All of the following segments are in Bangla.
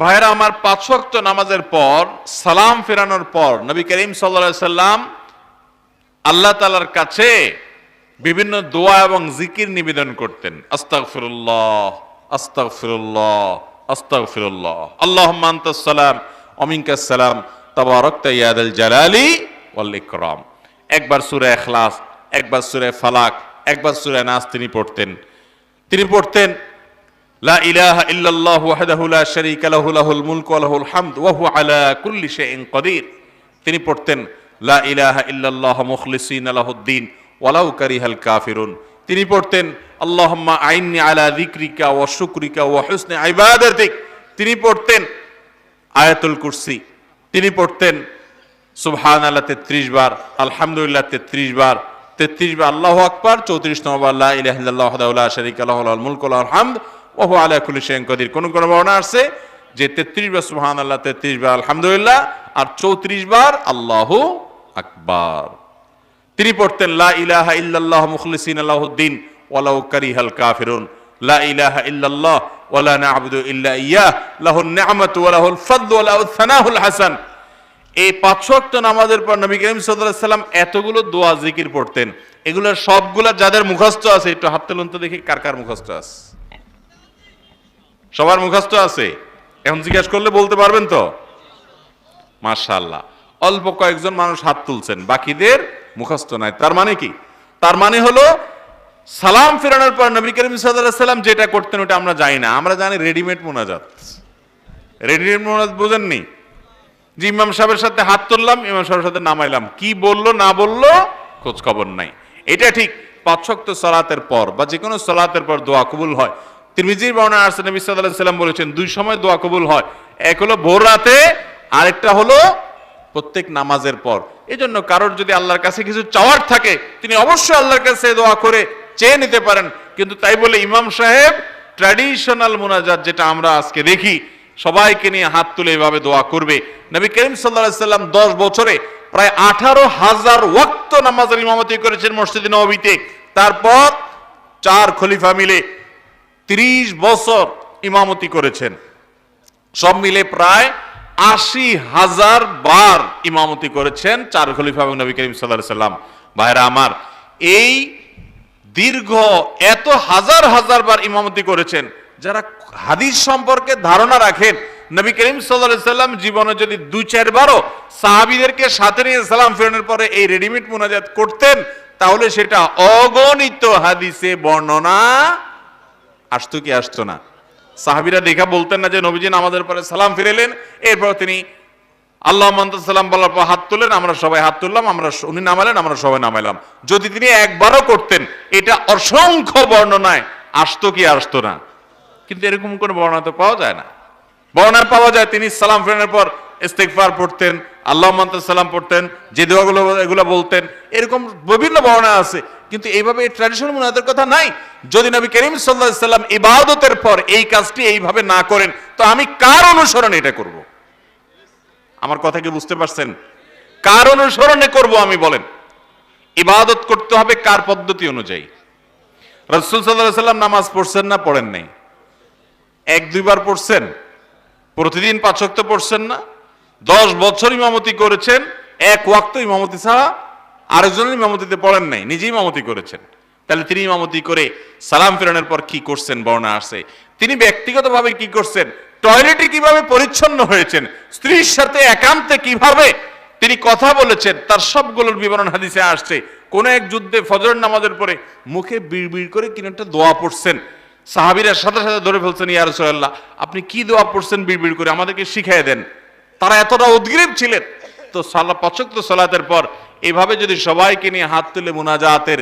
ভাইরা আমার পাঁচ ওয়াক্ত নামাজের পর, সালাম ফেরানোর পর নবী করিম সাল্লা সাল্লাম আল্লাহ তালার কাছে বিভিন্ন দোয়া এবং জিকির নিবেদন করতেন। আস্তাগফিরুল্লাহ আস্তাগফিরুল্লাহ আস্তাগফিরুল্লাহ। আল্লাহুম্মা আনতাস সালাম অমিনকাস সালাম, তাবারাকতা ইয়াদাল জালালি ওয়াল ইকরাম। একবার সূরা ইখলাস, একবার সূরা ফালাক, একবার সূরা নাস তিনি পড়তেন। তিনি পড়তেন লা ইলাহা ইল্লাল্লাহ ওয়াহদাহু লা শারীকা লাহু, লাহুল হামদ, ওয়া হুয়া আলা তিনি পড়তেন, লা ইলাহা ইল্লাল্লাহ মুখলিসিনা লাহুদ্দিন, ওয়ালাউ কারিহাল কাফিরুন। তিনি পড়তেন, আল্লাহুম্মা আইন্নি আলা যিকরিকা ওয়া শুকরিকা ওয়া হুসনি ইবাদাতিক। তিনি পড়তেন, আয়াতুল কুরসি। তিনি পড়তেন সুবহান আল্লাহ তেত্রিশ বার, আলহামদুলিল্লাহ তেত্রিশ বার। তেত্রিশ বার আল্লাহ আকবার, চৌত্রিশ নম্বর আল্লাহ ইলাহিল্লাহ ওয়াহদাহু শরিক আল্লাহ মুলক ওয়াল হামদ। ওয়া হুয়া আলা শাইইন কাদির। কোন কোন বর্ণনা আছে যে তেত্রিশ বার সুবহান আল্লাহ তেত্রিশ বার আলহামদুলিল্লাহ, আর চৌত্রিশ বার আল্লাহু আকবার। তিনি পড়তেন, লা ইলাহা ইল্লাল্লাহ মুখলিসিন আলাহুদ্দিন ওয়ালাউ কারিহাল কাফিরুন। লা ইলাহা ইল্লাল্লাহ, ওয়ালা না'বুদু ইল্লা ইয়াহ। লাহুন নি'মাতু ওয়া লাহুল ফাদলু ওয়া সানাহুল হাসান। এই পাঁচ ওয়াক্ত নামাজের পর নবী করিম সাল্লাল্লাহু আলাইহি সাল্লাম এতগুলো দোয়া, জিকির পড়তেন। এগুলোর সবগুলা যাদের মুখস্থ আছে, একটু হাত তুলুন তো দেখি কার কার মুখস্থ আছে। সবার মুখস্থ আছে? এখন জিজ্ঞাসা করলে বলতে পারবেন তো? মাশাআল্লাহ। অল্প কয়েকজন মানুষ হাত তুলছেন, বাকিদের মুখস্থ নাই। তার মানে কি? তার মানে হলো, সালাম ফেরানোর পর নবী করিম সাল্লাম যেটা করতেন ওটা আমরা জানি না। আমরা জানি রেডিমেড মোনাজাত। রেডিমেড মোনাজাত বোঝেননি? যে ইমাম সাহেবের সাথে হাত তুললাম, ইমাম সাহেবের সাথে নামাইলাম। কি বলল, না বলল খোঁজ খবর নাই। এটা ঠিক পাঁচশক্ত সলাতের পর বা যে কোনো সলাতের পর দোয়া কবুল হয়। তিরমিজির বর্ণনা আসছে নবী আলাইহি সাল্লাম বলেছেন, দুই সময় দোয়া কবুল হয়, এক হলো ভোর রাতে, আরেকটা হলো প্রত্যেক নামাজের পর। এজন্য কারোর যদি আল্লাহর কাছে কিছু চাওয়ার থাকে, তিনি অবশ্যই আল্লাহর কাছে দোয়া করে চেয়ে নিতে পারেন। কিন্তু তাই বলে ইমাম সাহেব ট্র্যাডিশনাল মোনাজাত যেটা আমরা আজকে দেখি, সবাইকে নিয়ে হাত তুলে এভাবে দোয়া করবে। নবী করিম সাল্লাহ সাল্লাম দশ বছরে প্রায় আঠারো হাজার ওয়াক্ত নামাজের ইমামতি করেছেন মসজিদ নবীতে। তারপর চার খলিফা মিলে তিরিশ বছর ইমামতি করেছেন। সব মিলে প্রায় আশি হাজার বার ইমামতি করেছেন চার খলিফা এবং নবী করিম সাল্লাহ সাল্লাম। ভাইরা আমার, এই দীর্ঘ এত হাজার হাজার বার ইমামতি করেছেন, যারা হাদিস সম্পর্কে ধারণা রাখেন, নবী করিম সাল্লাম জীবনে যদি দুই চারবারও সাহাবিদেরকে সাথে নিয়ে সালাম ফেরানোর পরে এই রেডিমেড মোনাজাত করতেন, তাহলে সেটা অগণিত হাদিসে বর্ণনা আসতো কি আসতো না। সাহাবিরা দেখা বলতেন না যে, নবীজি আমাদের পরে সালাম ফিরেলেন এরপর তিনি আল্লাহ সালাম বলার পর হাত তুললেন, আমরা সবাই হাত তুললাম, আমরা উনি নামালেন, আমরা সবাই নামাইলাম। যদি তিনি একবারও করতেন, এটা অসংখ্য বর্ণনায় আসতো কি আসতো না। কিন্তু এরকম কোনো বর্ণনা তো পাওয়া যায় না। বর্ণনা পাওয়া যায়, তিনি সালাম ফেরানোর পর ইস্তেকফার পড়তেন, আল্লাহ সালাম পড়তেন, যে দোয়াগুলো, এগুলো বলতেন, এরকম বিভিন্ন বর্ণনা আছে। কিন্তু এইভাবে ট্র্যাডিশনাল মুনাদের কথা নাই। যদি নবী করিম সাল্লাহ সাল্লাম ইবাদতের পর এই কাজটি এইভাবে না করেন, তো আমি কার অনুসরণ এটা করব? আমার কথা কি বুঝতে পারছেন? কার অনুসরণে করব আমি বলেন। ইবাদত করতে হবে কার পদ্ধতি অনুযায়ী। রসুল সাল্লাহ সাল্লাম নামাজ পড়ছেন না, পড়েন নাই? এক, দুইবার পড়ছেন? প্রতিদিন পাঁচক্ত পড়ছেন না? দশ বছর ইমামতি করেছেন, এক ওয়াক্ত ইমামতি ছাড়া আরেকজনের ইমামতিতে পড়েন নাই, নিজেই ইমামতি করেছেন। তাহলে তিনি ইমামতি করে সালাম ফেরানোর পর কি করছেন বর্ণা আসে। তিনি ব্যক্তিগতভাবে কি করছেন? টয়লেটে কীভাবে পরিচ্ছন্ন হয়েছেন? স্ত্রীর সাথে একান্তে কীভাবে? তিনি কথা বলেছেন, তার সবগুলোর বিবরণ হাদিসে আসছে। কোন এক যুদ্ধে ফজর নামাজের পরে মুখে বিড় বিড় করে কিনা একটা দোয়া পড়ছেন। সাহাবিরা সাথে সাথে ধরে ফেলছেন, ইয়া রাসূলুল্লাহ, আপনি কি দোয়া পড়ছেন বিড় বিড় করে? আমাদেরকে শিখিয়ে দেন। তারা এতটা উদ্গ্রীব ছিলেন তো সালা পচক্ত সালাতের পর এইভাবে যদি সবাইকে নিয়ে হাত তুলে মুনাজাতের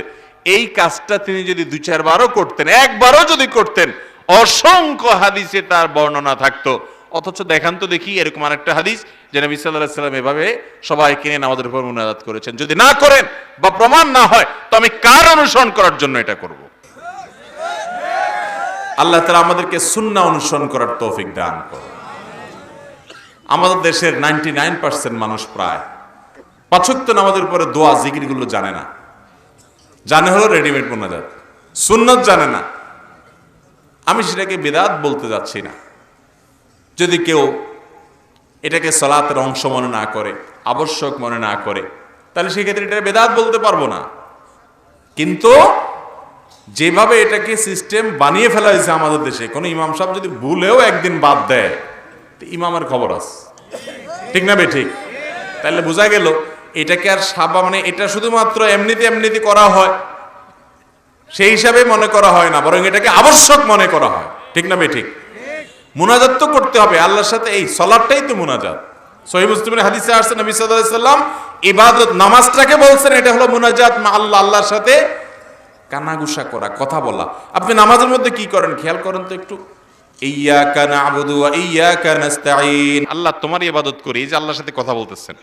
এই কাজটা তিনি যদি দু চারবারও করতেন, একবারও যদি করতেন, অসংখ্য হাদিসে তার বর্ণনা থাকতো। অথচ দেখান তো দেখি এরকম আরেকটা হাদিস যে নবী সাল্লাহ সাল্লাম এভাবে সবাইকে নিয়ে আমাদের উপর মুনাজাত করেছেন। যদি না করেন বা প্রমাণ না হয়, তো আমি কার অনুসরণ করার জন্য এটা করব? আল্লাহ তালা আমাদেরকে সুন্না অনুসরণ করার তৌফিক দান করুন। আমাদের দেশের নাইনটি নাইন পার্সেন্ট মানুষ প্রায়। পাচক্ত নামাজের পরে দোয়া, জিকিরগুলো জানে না। জানে হলো রেডিমেড মোনাজাত। সুন্নত জানে না। আমি সেটাকে বেদাত বলতে যাচ্ছি না। যদি কেউ এটাকে সলাতের অংশ মনে না করে, আবশ্যক মনে না করে, তাহলে সেক্ষেত্রে এটা বেদাত বলতে পারব না। কিন্তু যেভাবে এটাকে সিস্টেম বানিয়ে ফেলা হয়েছে আমাদের দেশে, কোনো ইমাম সাহেব যদি ভুলেও একদিন বাদ দেয় ইমামের খবর আছে। ঠিক না ঠিক? তাহলে বোঝা গেল, এটাকে আর সাবা মানে এটা শুধুমাত্র এমনিতে এমনিতে করা হয়। সেই হিসাবে মনে করা হয় না, বরং এটাকে আবশ্যক মনে করা হয়। ঠিক না ঠিক? মোনাজাত তো করতে হবে, আল্লাহর সাথে এই সলাটটাই তো মোনাজাত। সহি মুসলিমের হাদিসে আসছে, নবী সাল্লাম ইবাদত নামাজটাকে বলছেন, এটা হলো মুনাজাত আল্লাহ, আল্লাহর সাথে কানাগুসা করা, কথা বলা। আপনি নামাজের মধ্যে কি করেন? খেয়াল করেন তো একটু। আল্লাহ তোমারই ইবাদত করি যে আল্লাহর সাথে কথা বলতেছেন।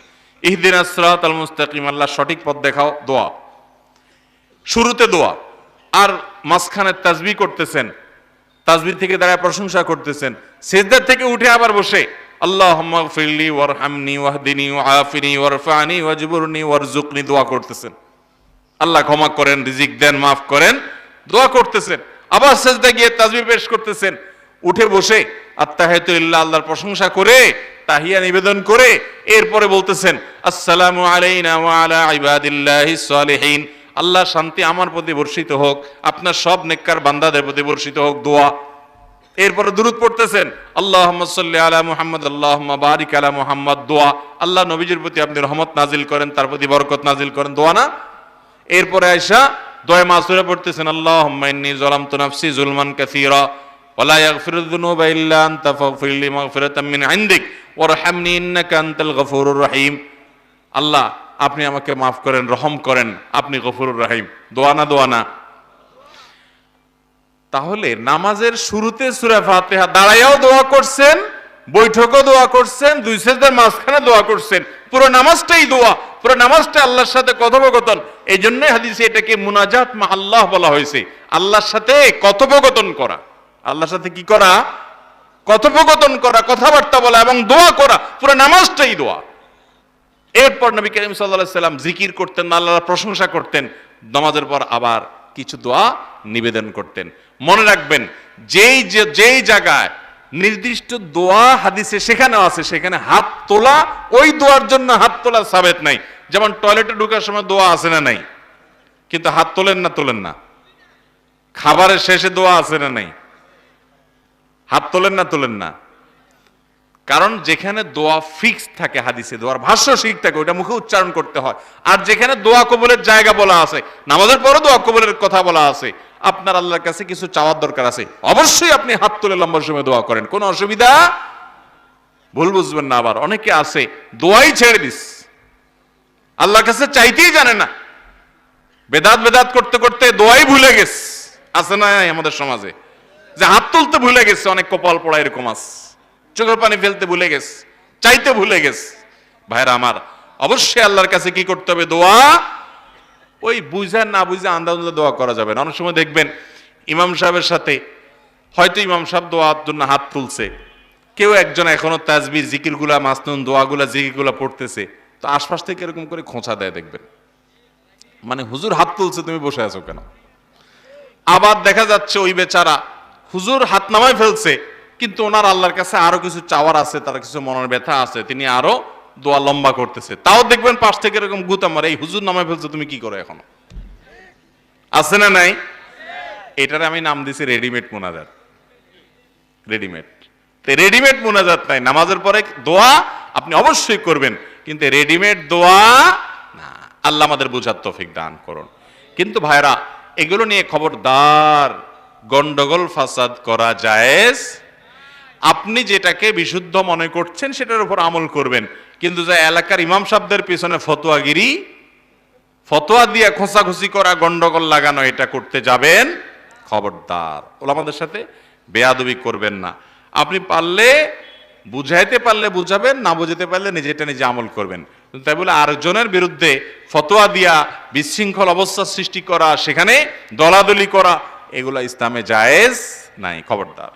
সিরাতাল মুস্তাকিম, আল্লাহ সঠিক পথ দেখাও, দোয়া। শুরুতে দোয়া, আর মাঝখানে তাজবি করতেছেন, তাজবির থেকে দাঁড়ায় প্রশংসা করতেছেন। সেজদার থেকে উঠে আবার বসে দোয়া করতেছেন। আল্লাহ ক্ষমা করেন, রিজিক দেন, মাফ করেন, দোয়া করতেছেন। আবার সেজদা গিয়ে তাজবি পেশ করতেছেন। উঠে বসে আত্মাহাতুল্লাহ আল্লাহর প্রশংসা করে, তাহিয়া নিবেদন করে, এরপরে বলতেছেন, আসসালামু আলাইনা ওয়া আলা ইবাদিল্লাহিস সালিহিন। আল্লাহ শান্তি আমার প্রতি বর্ষিত হোক, আপনার সব নেককার বান্দাদের প্রতি বর্ষিত হোক, দোয়া। এরপরে দূরত পড়তেছেন আল্লাহ সাল্লি আলা মুহাম্মদ আল্লাহ বারিক আলা মুহাম্মদ, দোয়া। আল্লাহ নবীজির প্রতি আপনি রহমত নাজিল করেন, তার প্রতি বরকত নাজিল করেন, দোয়া না? এরপরে আয়সা দোয়া মাসুরে পড়তেছেন আল্লাহ ইন্নী যালামতু নাফসি জুলমান কাসীরা। ওয়ালা ইয়াগফিরুয যুনুবা ইল্লা আনতা ফাগফির লি মাগফিরাতাম মিন আল্লাহ, আপনি আমাকে মাফ করেন, রহম করেন, আপনি গফুরুর রহিম। দোয়ানা দোয়ানা তাহলে নামাজের শুরুতে সূরা ফাতিহা দাঁড়াইয়াও দোয়া করছেন, বৈঠকও দোয়া করছেন, দুই সেজদার মাঝখানে দোয়া করছেন। পুরো নামাজটাই দোয়া, পুরো নামাজটা আল্লাহর সাথে কথোপকথন। এই জন্যই হাদিসে এটাকে মুনাজাত মা আল্লাহ বলা হয়েছে। আল্লাহর সাথে কথোপকথন করা। আল্লাহর সাথে কি করা? কথোপকথন করা, কথাবার্তা বলা এবং দোয়া করা, পুরো নামাজটাই দোয়া। এরপর নবী করিম সাল্লাহ সাল্লাম জিকির করতেন, আল্লাহর প্রশংসা করতেন, নামাজের পর আবার কিছু দোয়া নিবেদন করতেন। মনে রাখবেন, যেই যেই জায়গায় নির্দিষ্ট দোয়া হাদিসে সেখানেও আছে, সেখানে হাত তোলা, ওই দোয়ার জন্য হাত তোলা সাবেত নাই। যেমন টয়লেটে ঢোকার সময় দোয়া আছে না নাই? কিন্তু হাত তোলেন না তোলেন না। খাবারের শেষে দোয়া আছে না নাই? হাত তোলেন না তোলেন না। কারণ যেখানে দোয়া ফিক্স থাকে হাদিসে, দোয়ার ভাষ্য শিখ থাকে ওটা মুখে উচ্চারণ করতে হয়। আর যেখানে দোয়া কবলের জায়গা বলা আছে, নামাজের পরও দোয়া কবলের কথা বলা আছে, আপনার আল্লাহর কাছে কিছু চাওয়ার দরকার আছে, অবশ্যই আপনি হাত তুলে লম্বা সময় দোয়া করেন, কোনো অসুবিধা? ভুল বুঝবেন না আবার, অনেকে আছে, দোয়াই ছেড়ে দিস। আল্লাহর কাছে চাইতেই জানে না। বেদাত বেদাত করতে করতে দোয়াই ভুলে গেছ আছে না আমাদের সমাজে? যে হাত তুলতে ভুলে গেছে, অনেক কপাল পড়া এরকম আছে। চোখের পানি ফেলতে ভুলে গেছে, চাইতে ভুলে গেছে। ভাইরা আমার, অবশ্যই আল্লাহর কাছে কি করতে হবে? দোয়া? ওই বুঝা না বুঝে আন্দাজ দোয়া করা যাবে না। অনেক সময় দেখবেন ইমাম সাহেবের সাথে, হয়তো ইমাম সাহেব দোয়ার জন্য হাত তুলছে। কেউ একজন এখনও তাজবির জিকিরগুলা, মাসনুন দোয়াগুলা, জিকিরগুলা পড়তেছে। তো আশপাশ থেকে এরকম করে খোঁচা দেয় দেখবেন। মানে হুজুর হাত তুলছে, তুমি বসে আছো কেন? আবার দেখা যাচ্ছে ওই বেচারা হুজুর হাত নামায় ফেলছে, কিন্তু ওনার আল্লাহর কাছে আরও কিছু চাওয়ার আছে, তার কিছু মনের ব্যথা আছে, তিনি আরও দোয়া লম্বা করতেছে। তাও দেখবেন পাশ থেকে এরকম গুতা মারে, এই হুজুর নামায় ফেলছে, তুমি কি করো এখনও? আছে না নাই? এটার আমি নাম দিছি রেডিমেড মোনাজাত। রেডিমেড। রেডিমেড মোনাজাত নাই, নামাজের পরে দোয়া আপনি অবশ্যই করবেন, কিন্তু রেডিমেড দোয়া না, আল্লাহ আমাদের বুঝার তৌফিক দান করুন। কিন্তু ভাইরা, এগুলো নিয়ে খবরদার গন্ডগোল ফাসাদ করা জায়েজ। আপনি যেটাকে বিশুদ্ধ মনে করছেন সেটার উপর আমল করবেন। কিন্তু যা এলাকার ইমাম সাহেবদের পিছনে ফতোয়াগিরি, ফতোয়া দিয়ে খোঁচাখুচি করা, গন্ডগোল লাগানো, এটা করতে যাবেন খবরদার। ওলামাদের সাথে বেয়াদবি করবেন না। আপনি পারলে বুঝাইতে পারলে বুঝাবেন, না বুঝাতে পারলে নিজেটা নিজে আমল করবেন। তাই বলে আরেকজনের বিরুদ্ধে ফতোয়া দিয়া বিশৃঙ্খল অবস্থা সৃষ্টি করা, সেখানে দলাদলি করা এগুলা ইসলামে জায়েজ নাই খবরদার।